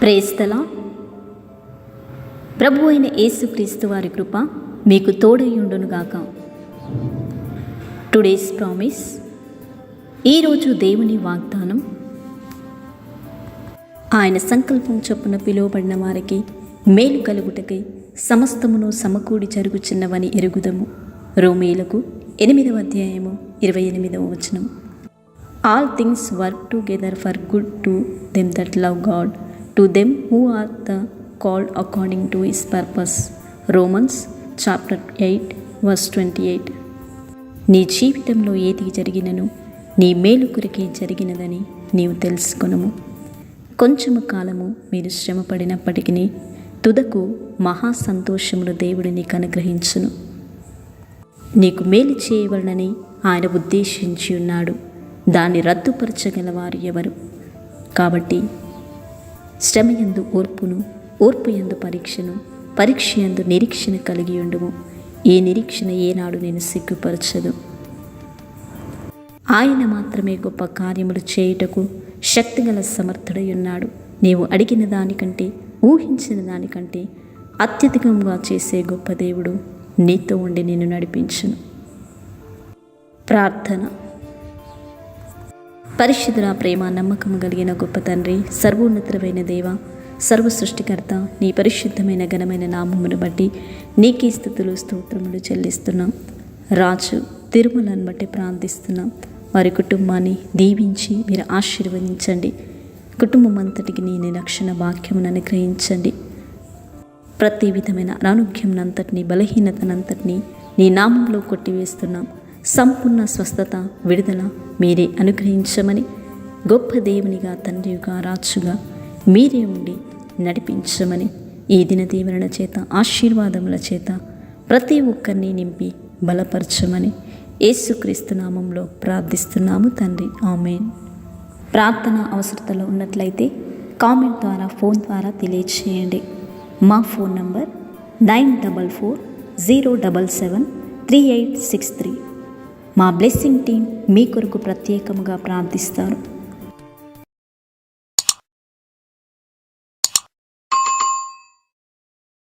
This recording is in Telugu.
ప్రేస్తలా ప్రభు అయిన యేసుక్రీస్తు వారి కృప మీకు తోడయ్యుండునుగాక టుడేస్ ప్రామిస్ ఈరోజు దేవుని వాగ్దానం. ఆయన సంకల్పం చొప్పున పిలువబడిన వారికి మేలు కలుగుటకై సమస్తమును సమకూడి జరుగుచున్నవని ఎరుగుదము. రోమేలకు ఎనిమిదవ అధ్యాయము ఇరవై ఎనిమిదవ వచనం. All things work together for good to them that love God to them who are the called according to his purpose Romans chapter eight verse twenty eight నీ జీవితంలో ఏది జరిగినను నీ మేలు కొరకే జరిగినదని నీవు తెలుసుకొనము. కొంచెము కాలము మీరు శ్రమపడినప్పటికీ తుదకు మహా సంతోషమును దేవుడు నీకు అనుగ్రహించును. నీకు మేలు చేయవలనని ఆయన ఉద్దేశించి ఉన్నాడు. దాన్ని రద్దుపరచగలవారు ఎవరు? కాబట్టి శ్రమ యందు ఓర్పును ఓర్పు యందు పరీక్షను పరీక్ష యందు నిరీక్షణ కలిగి ఉండుము. ఏ నిరీక్షణ ఏనాడు నేను సిగ్గుపరచదు. ఆయన మాత్రమే గొప్ప కార్యములు చేయుటకు శక్తిగల సమర్థుడై ఉన్నాడు నీవు అడిగిన దానికంటే ఊహించిన దానికంటే అత్యధికంగా చేసే గొప్ప దేవుడు నీతో ఉండి నిన్ను నడిపించను. ప్రార్థన. పరిశుద్ధుల ప్రేమ నమ్మకం కలిగిన గొప్ప తండ్రి సర్వోన్నతమైన దేవ సర్వ సృష్టికర్త నీ పరిశుద్ధమైన ఘనమైన నామమును బట్టి నీకే స్థుతులు స్తోత్రములు చెల్లిస్తున్నాం. రాజు తిరుమలను బట్టి ప్రార్థిస్తున్నాం. వారి కుటుంబాన్ని దీవించి మీరు ఆశీర్వదించండి. కుటుంబం అంతటికి నీ నిరక్షణ వాక్యమును అనుగ్రహించండి. ప్రతి విధమైన అనారోగ్యంనంతటిని బలహీనతనంతటిని నీ నామంలో కొట్టివేస్తున్నాం. సంపూర్ణ స్వస్థత విడుదల మీరే అనుగ్రహించమని గొప్ప దేవునిగా తండ్రిగా రాజుగా మీరే ఉండి నడిపించమని ఈ దిన దీవెనల చేత ఆశీర్వాదముల చేత ప్రతి ఒక్కరిని నింపి బలపరచమని యేసుక్రీస్తు నామంలో ప్రార్థిస్తున్నాము తండ్రి. ఆమెన్. ప్రార్థన అవసరతలో ఉన్నట్లయితే కామెంట్ ద్వారా ఫోన్ ద్వారా తెలియచేయండి. మా phone number nine double four zero double seven three eight six three. మా బ్లెస్సింగ్ టీం మీ కొరకు ప్రత్యేకముగా ప్రార్థిస్తారు.